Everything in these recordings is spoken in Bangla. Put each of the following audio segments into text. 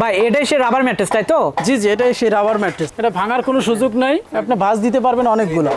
ভাই, এটাই সে রাবার ম্যাট্রেস তাই তো? জি জি, এটাই সেই রাবার ম্যাট্রেস এটা ভাঙার কোনো সুযোগ নাই। আপনি ভাঁজ দিতে পারবেন অনেকগুলো।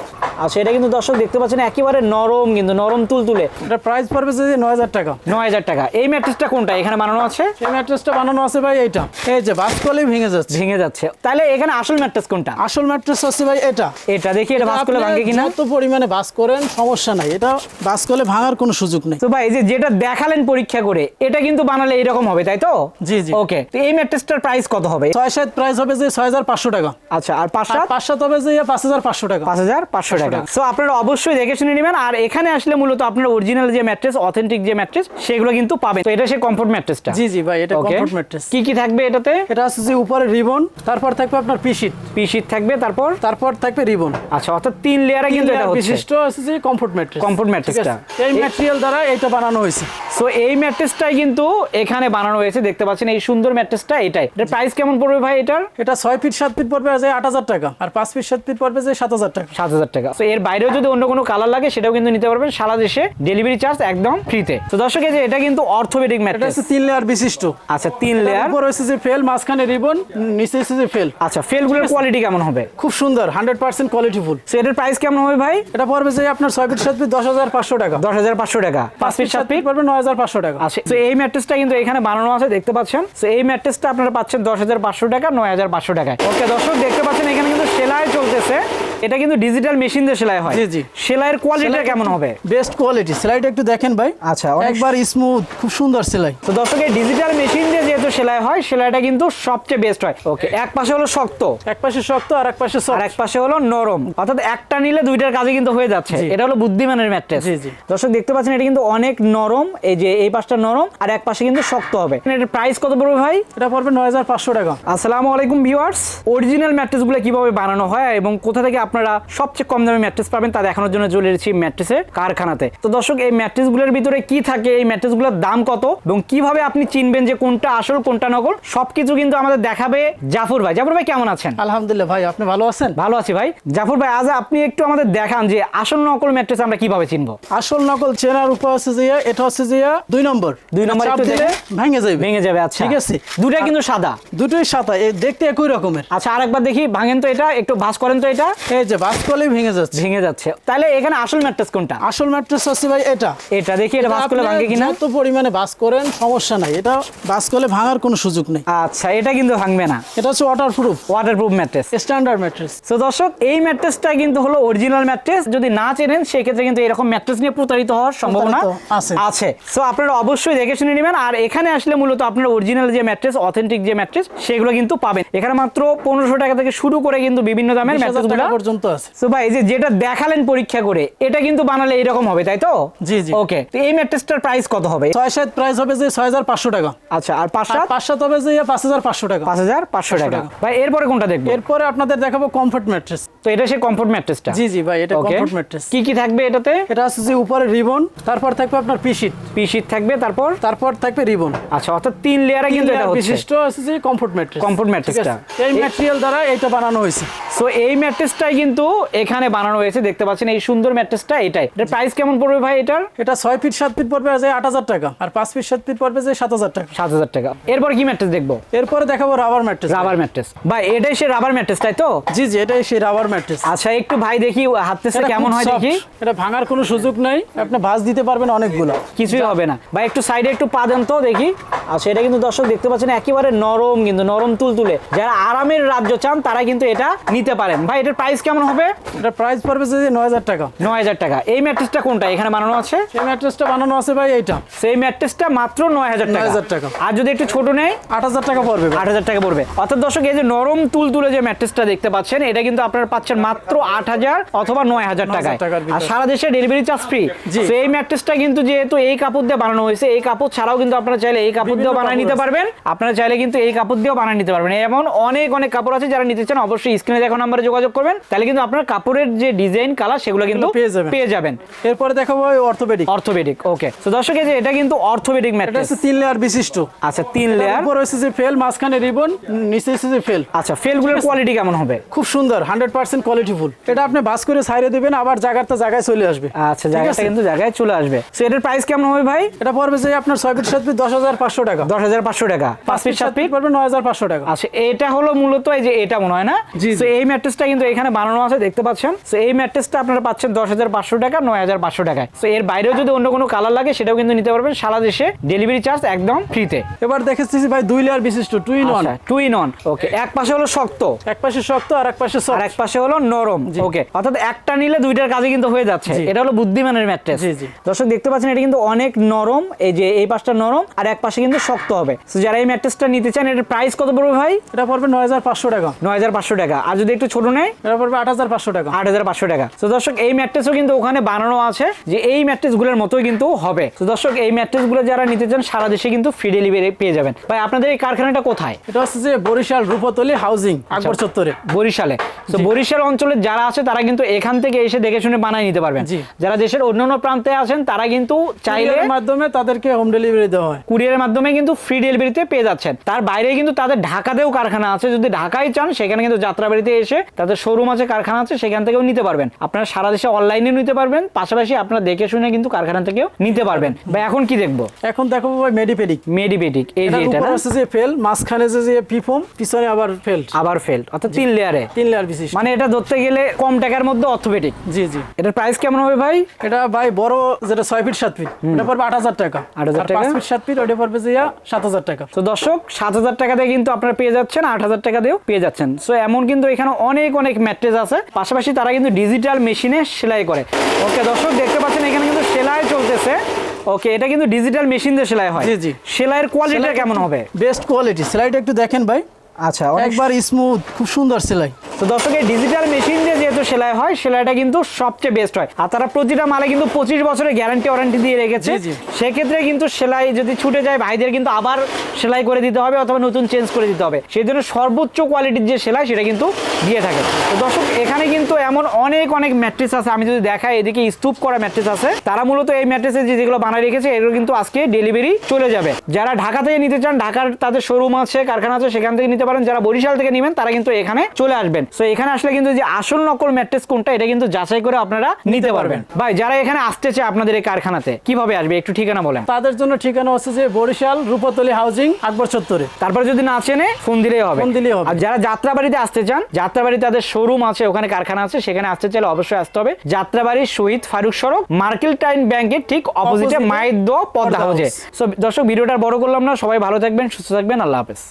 আচ্ছা সেটা কিন্তু দর্শক দেখতে পাচ্ছেন একেবারে নরম কিন্তু নরম তুলতুলে। এটা প্রাইস পড়বে যে নয় হাজার টাকা। নয় হাজার টাকা। এই ম্যাট্রেসটা কোনটা? এখানে বানানো আছে? এই ম্যাট্রেসটা বানানো আছে ভাই এইটা। এই যে বাস করলেই ভেঙে যাচ্ছে। ভেঙে যাচ্ছে। তাহলে এখানে আসল ম্যাট্রেস কোনটা? আসল ম্যাট্রেস আছে ভাই এটা। এটা দেখি এটা ভাঁজ করলে ভাঙে কিনা? যত পরিমাণে বাস করেন সমস্যা নাই। এটা বাস করলে ভাঙার কোনো সুযোগ নেই। তো ভাই এই যে যেটা দেখালেন পরীক্ষা করে এটা কিন্তু বানালে এরকম হবে তাই তো? জি, জি। ওকে তো এই ম্যাট্রেসটার প্রাইস কত হবে? ছয় সাত প্রাইস হবে যে ছয় হাজার পাঁচশো টাকা। আচ্ছা আর পাঁচ আর সাত পাঁচ সাত হবে যে পাঁচ হাজার পাঁচশো টাকা। পাঁচ হাজার পাঁচশো টাকা সো আপনারা অবশ্যই দেখে শুনে নেবেন। আর এখানে আসলে মূলত আপনার অরিজিনাল যে ম্যাট্রেস অথেন্টিক যে ম্যাট্রেস সেগুলো কিন্তু পাবেন। তো এটা সে কমফোর্ট ম্যাট্রেসটা জি জি ভাই এটা কমফোর্ট ম্যাট্রেস কি কি থাকবে এটাতে? এটা আছে যে উপরে রিবন তারপর থাকবে আপনার পিসিট পিসিট থাকবে তারপর? তারপর থাকবে রিবন আচ্ছা অর্থাৎ তিন লেয়ারে কিন্তু এটা হচ্ছে। বিশিষ্ট আছে যে কমফোর্ট ম্যাট্রেস Comfort mattress টা। এই ম্যাটেরিয়াল দ্বারা এটা বানানো হয়েছে। সো এই ম্যাট্রেসটাই কিন্তু এখানে বানানো হয়েছে। দেখতে পাচ্ছেন এই সুন্দর ম্যাট্রেসটা এটাই। এটার প্রাইস কেমন পড়বে ভাই এটার? এটা ছয় ফিট সাত ফিট পড়বে যে আট হাজার টাকা। আর পাঁচ ফিট সাত ফিট পড়বে যে সাত হাজার টাকা। সাত হাজার টাকা। তো এর বাইরেও যদি অন্য কোনো কালার লাগে সেটাও কিন্তু নিতে পারবেন। সারা দেশে ডেলিভারি চার্জ একদম ফ্রিতে তো দর্শক এই যে এটা কিন্তু অর্থোপেডিক এটা ম্যাট্রেস হচ্ছে তিন লেয়ার বিশিষ্ট। আচ্ছা তিন লেয়ার উপর হচ্ছে যে ফেল মাঝখানে রিবন নিচে হচ্ছে যে ফেল আচ্ছা ফেলগুলোর কোয়ালিটি কেমন হবে? খুব সুন্দর hundred percent quality full so এটার প্রাইস কেমন হবে ভাই? এটা পড়বে যে আপনার ছয় ফিট সাত ফিট দশ হাজার পাঁচশো টাকা। দশ হাজার পাঁচশো টাকা। পাঁচ ফিট সাত ফিট পড়বে নয় হাজার পাঁচশো টাকা। আচ্ছা তো এই ম্যাট্রেসটা কিন্তু এখানে বানানো আছে দেখতে পাচ্ছেন? তো এই ম্যাট্রেসটা আপনারা পাচ্ছেন দশ হাজার পাঁচশো টাকা নয় হাজার পাঁচশো টাকায়। ওকে দর্শক দেখতে পাচ্ছেন এখানে কিন্তু সেলাই চলতেছে। এটা কিন্তু ডিজিটাল মেশিন দিয়ে সেলাই হয়। জি, জি। সেলাইয়ের কোয়ালিটিটা কেমন হবে? বেস্ট কোয়ালিটি সেলাইটা একটু দেখেন ভাই। আচ্ছা, একবার স্মুথ খুব সুন্দর সেলাই। তো দর্শক এই ডিজিটাল মেশিন দিয়ে যেহেতু সেলাই হয় সেলাইটা কিন্তু সবচেয়ে বেস্ট হয়। ওকে এক পাশে হলো শক্ত এক পাশে শক্ত আর এক পাশে আর এক পাশে হলো নরম। অর্থাৎ একটা নিলে দুইটার কাজে কিন্তু হয়ে যাচ্ছে। এটা হলো বুদ্ধিমানের ম্যাট্রেস। জি, জি। দর্শক দেখতে পাচ্ছেন এটা কিন্তু অনেক নরম। এই যে এই পাশটা নরম আর এক পাশে কিন্তু শক্ত হবে। এটার প্রাইস কত পড়বে ভাই? এটা পড়বে নয় হাজার পাঁচশো টাকা। আসসালামু আলাইকুম ভিউয়ার্স অরিজিনাল ম্যাট্রেসগুলো কীভাবে বানানো হয় এবং কোথা থেকে আপনারা সবচেয়ে কম দামে ম্যাট্রেস পাবেন তা দেখানোর জন্য চলে এসেছি ম্যাট্রেসের কারখানাতে। তো দর্শক এই ম্যাট্রেসগুলোর ভিতরে কি থাকে? এই ম্যাট্রেসগুলোর দাম কত? এবং কীভাবে আপনি চিনবেন যে কোনটা আসল কোনটা নকল? সবকিছু কিন্তু আমাদের দেখাবে জাফর ভাই। জাফর ভাই কেমন আছেন? আলহামদুলিল্লাহ ভাই আপনি ভালো আছেন? ভালো আছি ভাই। জাফর ভাই আজ আপনি একটু আমাদের দেখান যে আসল নকল ম্যাট্রেস আমরা কীভাবে চিনবো? আসল নকল চেনার উপায় হচ্ছে যে এটা হচ্ছে যে দুই নম্বর। দুই নম্বর একটু দিলে ভেঙে যাবে ভেঙে যাবে আচ্ছা। ঠিক আছে? দুটা কিন্তু সাদা। দুটোই সাদা দেখতে একই রকমের। আচ্ছা আরেকবার দেখি ভাঙেন তো এটা একটু ভাঁজ করেন তো এটা। এই যে বাস ভেঙে যাচ্ছে। ভেঙে যাচ্ছে। তাহলে এখানে আসল ম্যাট্রেস কোনটা? আসল ম্যাট্রেস হচ্ছে ভাই এটা। এটা দেখি এটা করলে ভাঙে কিনা? পরিমাণে বাস করেন সমস্যা নাই। এটা বাস করলে ভাঙার কোনো সুযোগ নেই। আচ্ছা এটা কিন্তু ভাঙবে না। এটা হচ্ছে water proof waterproof mattress. Standard mattress. তো দর্শক এই ম্যাট্রেসটা কিন্তু হলো অরিজিনাল ম্যাট্রেস। যদি না চেনেন সেক্ষেত্রে কিন্তু এরকম ম্যাট্রেস নিয়ে প্রতারিত হওয়ার সম্ভাবনা আছে। আছে। সো আপনারা অবশ্যই দেখে শুনে নেবেন। আর এখানে আসলে মূলত আপনার অরিজিনাল যে ম্যাট্রেস অথেন্টিক যে ম্যাট্রেস সেগুলো কিন্তু পাবেন। এখানে মাত্র পনেরোশো টাকা থেকে শুরু করে কিন্তু বিভিন্ন দামের ম্যাট্রেসগুলো পর্যন্ত আছে। সো ভাই এই যে যেটা দেখালেন পরীক্ষা করে এটা কিন্তু বানালে এরকম হবে তাই তো? জি, জি। ওকে তো এই ম্যাট্রেসটার প্রাইস কত হবে? ছয় সাত প্রাইস হবে যে ছয় হাজার পাঁচশো টাকা। আচ্ছা আর পাঁচ আর সাত পাঁচ সাত হবে যে পাঁচ হাজার পাঁচশো টাকা। পাঁচ হাজার পাঁচশো টাকা। টাকা। ভাই এরপরে কোনটা দেখব? এরপরে আপনাদের দেখাবো কমফোর্ট ম্যাট্রেস তো এটা সে কমফোর্ট ম্যাট্রেসটা জি জি ভাই এটা কমফোর্ট ম্যাট্রেস কি কি থাকবে এটাতে? এটা আছে যে উপরে রিবন তারপর থাকবে আপনার পিসিট পিসিট থাকবে তারপর? তারপর থাকবে রিবন আচ্ছা অর্থাৎ তিন লেয়ারে কিন্তু এটা হচ্ছে। বিশিষ্ট আছে যে কমফোর্ট ম্যাট্রেস Comfort mattress টা। এই ম্যাটেরিয়াল দ্বারা এটা বানানো হয়েছে। সো এই ম্যাট্রেসটাই কিন্তু এখানে বানানো হয়েছে দেখতে পাচ্ছেন এই সুন্দর ম্যাট্রেসটা এটাই। এটার প্রাইস কেমন পড়বে ভাই এটার? এটা ছয় ফিট সাত ফিট পড়বে যে আট হাজার টাকা। আর পাঁচ ফিট সাত ফিট পড়বে যে সাত হাজার টাকা। সাত হাজার টাকা। এরপর কি ম্যাট্রেস দেখব? এরপরে দেখাবো রাবার ম্যাট্রেস রাবার ম্যাট্রেস। ভাই এটাই সে রাবার ম্যাট্রেস তাই তো? জি জি এটাই সেই রাবার ম্যাট্রেস। আচ্ছা একটু ভাই দেখি হাততেছে কেমন হয় দেখি। এটা ভাঙার কোনো সুযোগ নাই। আপনি ভাঁজ দিতে পারবেন অনেকগুলো। কিছুই হবে না। ভাই একটু সাইডে একটু পা দেন তো দেখি। আচ্ছা এটা কিন্তু দর্শক দেখতে পাচ্ছেন একেবারে নরম কিন্তু নরম তুলতুলে। যারা আরামের রাজ্য চান তারা কিন্তু এটা নিতে পারেন। ভাই এটার প্রাইস কেমন হবে? এটা প্রাইস পড়বে যে নয় হাজার টাকা। নয় হাজার টাকা। এই ম্যাট্রেসটা কোনটা? এখানে বানানো আছে? সেই ম্যাট্রেসটা বানানো আছে ভাই এইটা। সেই ম্যাট্রেসটা মাত্র নয় হাজার টাকা। 9,000 টাকা। আর যদি একটু ছোট নেয় আট হাজার টাকা পড়বে ভাই। আট হাজার টাকা পড়বে। অর্থাৎ দর্শক এই যে নরম তুল তুলে যে ম্যাট্রেসটা দেখতে পাচ্ছেন এটা কিন্তু আপনারা পাচ্ছেন মাত্র আট হাজার অথবা নয় হাজার 9,000 টাকায়। আর সারা দেশে ডেলিভারি চার্জ ফ্রি। তো এই ম্যাট্রেসটা কিন্তু যেহেতু এই কাপড় দিয়ে বানানো হয়েছে এই কাপড় ছাড়াও কিন্তু আপনারা চাইলে এই কাপড় দিয়েও বানিয়ে নিতে পারবেন। আপনারা চাইলে কিন্তু এই কাপড় দিয়েও বানিয়ে নিতে পারবেন। এমন অনেক অনেক কাপড় আছে যারা নিতে চান অবশ্যই স্ক্রিনে দেখানো নাম্বারে যোগাযোগ করবেন। তাহলে কিন্তু আপনার কাপড়ের যে ডিজাইন কালার সেগুলো কিন্তু পেয়ে যাবেন। পেয়ে যাবেন। এরপরে দেখাবো অর্থোপেডিক অর্থোপেডিক ওকে তো দর্শক এই যে এটা কিন্তু অর্থোপেডিক এটা ম্যাট্রেস হচ্ছে তিন লেয়ার বিশিষ্ট। আচ্ছা তিন লেয়ার উপর হচ্ছে যে ফেল মাঝখানে রিবন নিচে হচ্ছে যে ফেল আচ্ছা ফেলগুলোর কোয়ালিটি কেমন হবে? খুব সুন্দর হান্ড্রেড পার্সেন্ট কোয়ালিটি ফুল এটা আপনি ভাস করে সাইডে দিবেন আবার জায়গাতে জায়গায় চলে আসবে। আচ্ছা জায়গাটা কিন্তু জায়গায় চলে আসবে। সো এটার প্রাইস কেমন হবে ভাই? এটা পড়বে যে আপনার ছয় ফিট সাত ফিট দশ হাজার পাঁচশো টাকা। দশ হাজার পাঁচশো টাকা। পাঁচ ফিট সাত ফিট পড়বে নয় হাজার পাঁচশো টাকা। আচ্ছা এটা হলো মূলত এই যে এটা মনে হয় না? জি। এই ম্যাট্রেসটা কিন্তু এখানে বানানো আছে দেখতে পাচ্ছেন? তো এই ম্যাট্রেসটা আপনারা পাচ্ছেন দশ হাজার পাঁচশো টাকা নয় হাজার পাঁচশো টাকায় তো এর বাইরেও যদি অন্য কোনো কালার লাগে সেটাও কিন্তু নিতে পারবেন। সারা দেশে ডেলিভারি চার্জ একদম ফ্রিতে এবার দেখেছি ভাই দুই লেয়ার বিশিষ্ট two in one two in on okay এক পাশে হলো শক্ত। এক পাশে শক্ত আর এক পাশে আর এক পাশে হলো নরম। ওকে অর্থাৎ একটা নিলে দুইটার কাজে কিন্তু হয়ে যাচ্ছে। এটা হলো বুদ্ধিমানের ম্যাট্রেস। দর্শক দেখতে পাচ্ছেন এটা কিন্তু অনেক নরম। এই যে এই পাশটা নরম আর এক পাশে কিন্তু শক্ত হবে। So যারা এই ম্যাট্রেসটা নিতে চান এটার প্রাইস কত পড়বে ভাই? এটা পড়বে নয় হাজার পাঁচশো টাকা। নয় হাজার পাঁচশো টাকা। আর যদি একটু ছোট নেয়? এটা পড়বে আট হাজার পাঁচশো টাকা। আট হাজার পাঁচশো টাকা। তো দর্শক এই ম্যাট্রেসও কিন্তু ওখানে বানানো আছে যে এই ম্যাট্রেসগুলোর মতোই কিন্তু হবে। তো দর্শক এই ম্যাট্রেসগুলো যারা নিতে চান সারা দেশে কিন্তু ফ্রি ডেলিভারি পেয়ে যাবেন। ভাই আপনাদের এই কারখানাটা কোথায়? এটা হচ্ছে যে বরিশাল রূপতলি হাউজিং আকবর চত্বরে। বরিশালে। তো বরিশাল অঞ্চলে যারা আছে তারা কিন্তু এখান থেকে এসে দেখে শুনে বানাই নিতে পারবেন। যারা দেশের অন্যান্য প্রান্তে আছেন তারা কিন্তু চাইলে মাধ্যমে তাদেরকে হোম ডেলিভারি দেওয়া হয়। কুরিয়ারের মাধ্যমে কিন্তু ফ্রি ডেলিভারিতে পেয়ে যাচ্ছেন। তার বাইরে কিন্তু তাদের ঢাকাতেও কারখানা আছে। যদি ঢাকায় চান সেখানে কিন্তু যাত্রাবাড়িতে এসে তাদের শোরুম আছে কারখানা আছে সেখান থেকেও নিতে পারবেন। আপনারা সারা দেশে অনলাইনে নিতে পারবেন পাশাপাশি আপনারা দেখে শুনে কিন্তু কারখানা থেকেও নিতে পারবেন। বা এখন কি দেখব? এখন দেখো ভাই মেডিপেডিক মেডিবেটিক এই যে এটা যে ফেল মাঝখানে যে যে পিফম পিছনে আবার ফেল আবার ফেল অর্থাৎ তিন লেয়ারে তিন লেয়ার বিশিষ্ট। মানে এটা ধরতে গেলে কম টাকার মধ্যে অর্থোপেডিক জি জি। এটার প্রাইস কেমন হবে ভাই? এটা ভাই বড় যেটা ছয় ফিট সাত ফিট এটা পড়বে আট হাজার টাকা। 8,000 আর টাকা? পাঁচ ফিট সাত ফিট ওটা পড়বে যে সাত হাজার টাকা। তো দর্শক সাত হাজার টাকা দিয়ে কিন্তু আপনারা পেয়ে যাচ্ছেন আট হাজার টাকা দিয়েও পেয়ে যাচ্ছেন। সো এমন কিন্তু এখানে অনেক অনেক ম্যাট্রেস আছে। পাশাপাশি তারা কিন্তু ডিজিটাল মেশিনে সেলাই করে। ওকে দর্শক দেখতে পাচ্ছেন এখানে কিন্তু সেলাই চলতেছে। ওকে এটা কিন্তু ডিজিটাল মেশিন দিয়ে সেলাই হয়। জি, জি। সেলাইয়ের কোয়ালিটিটা কেমন হবে? বেস্ট কোয়ালিটি সেলাইটা একটু দেখেন ভাই। আচ্ছা অনেকবার একবার স্মুথ খুব সুন্দর সেলাই। তো দর্শক এই ডিজিটাল মেশিন দিয়ে যেহেতু সেলাই হয় সেলাইটা কিন্তু সবচেয়ে বেস্ট হয়। আর তারা প্রতিটা মালে কিন্তু পঁচিশ বছরের গ্যারান্টি ওয়ারেন্টি দিয়ে রেখেছে। সেক্ষেত্রে কিন্তু সেলাই যদি ছুটে যায় ভাইদের কিন্তু আবার সেলাই করে দিতে হবে অথবা নতুন চেঞ্জ করে দিতে হবে। সেই জন্য সর্বোচ্চ কোয়ালিটির যে সেলাই সেটা কিন্তু দিয়ে থাকে। তো দর্শক এখানে কিন্তু এমন অনেক অনেক ম্যাট্রেস আছে। আমি যদি দেখাই এদিকে স্তূপ করা ম্যাট্রেস আছে। তারা মূলত এই ম্যাট্রেসে যে যেগুলো বানায় রেখেছে এগুলো কিন্তু আজকে ডেলিভারি চলে যাবে। যারা ঢাকা থেকে নিতে চান ঢাকার তাদের শোরুম আছে কারখানা আছে সেখান থেকে নিতে পারেন। যারা বরিশাল থেকে নেবেন তারা কিন্তু এখানে চলে আসবেন। তো এখানে আসলে কিন্তু যে আসল নকল ম্যাট্রেস কোনটা এটা কিন্তু যাচাই করে আপনারা নিতে পারবেন। ভাই যারা এখানে আসতে চায় আপনাদের এই কারখানাতে কীভাবে আসবে? একটু ঠিকানা বলেন। তাদের জন্য ঠিকানা হচ্ছে যে বরিশাল রূপতলি হাউজিং আকবর চত্বরে। তারপরে যদি না চেনে ফোন দিলেই হবে। ফোন দিলেই হবে। আর যারা যাত্রাবাড়িতে আসতে চান যাত্রাবাড়ি তাদের শোরুম আছে ওখানে কারখানা আছে সেখানে আসতে চাইলে অবশ্যই আসতে হবে। যাত্রাবাড়ি শহীদ ফারুক সড়ক মার্কেল টাইম ব্যাংকের ঠিক অপোজিটে মায়ের দো পদ্মা হাউজে। সো দর্শক ভিডিওটা বড় করলাম না সবাই ভালো থাকবেন সুস্থ থাকবেন আল্লাহ হাফেজ।